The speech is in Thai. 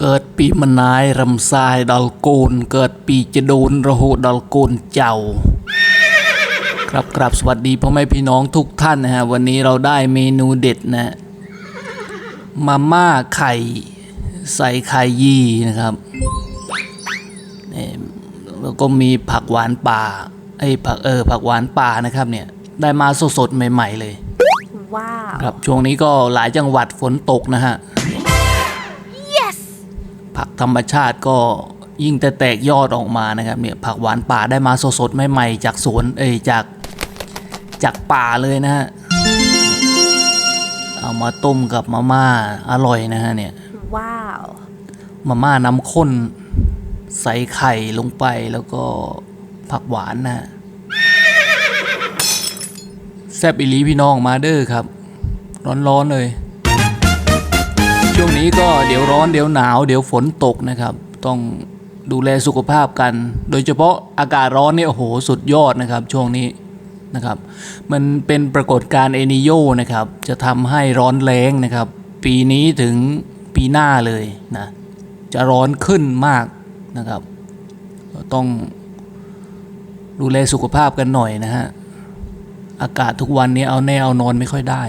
เกิดปีมะนายรำทรายดอลโกนเกิดปีจะโดนระหูดอลโกนเจ้า ครับครับสวัสดีพ่อแม่พี่น้องทุกท่านนะฮะวันนี้เราได้เมนูเด็ดนะมาม่าไข่ใส่ไข่ยี่นะครับนี่แล้วก็มีผักหวานป่าไอ้ยผักเออผักหวานป่านะครับเนี่ยได้มาสดๆใหม่ ๆเลย ว้าวครับช่วงนี้ก็หลายจังหวัดฝนตกนะฮะ yes ผักธรรมชาติก็ยิ่งแต่แตกยอดออกมานะครับเนี่ยผักหวานป่าได้มาสดๆใหม่ๆจากสวนเอ้ยจากจากป่าเลยนะฮะเอามาต้มกับมาม่าอร่อยนะฮะเนี่ยว้าวมาม่าน้ำข้นใส่ไข่ลงไปแล้วก็ผักหวานนะฮะแซบอิลีพี่น้องมาเด้อครับ ร้อนๆเลย ช่วงนี้ก็เดี๋ยวร้อนเดี๋ยวหนาว เดี๋ยวฝนตกนะครับ ต้องดูแลสุขภาพกัน โดยเฉพาะอากาศร้อนเนี่ยโอ้โหสุดยอดนะครับ ช่วงนี้นะครับ มันเป็นปรากฏการณ์เอนิโยนะครับ จะทำให้ร้อนแรงนะครับ ปีนี้ถึงปีหน้าเลยนะจะร้อนขึ้นมากนะครับ ต้องดูแลสุขภาพกันหน่อยนะฮะอากาศทุกวันนี้เอาแน่เอานอนไม่ค่อยได้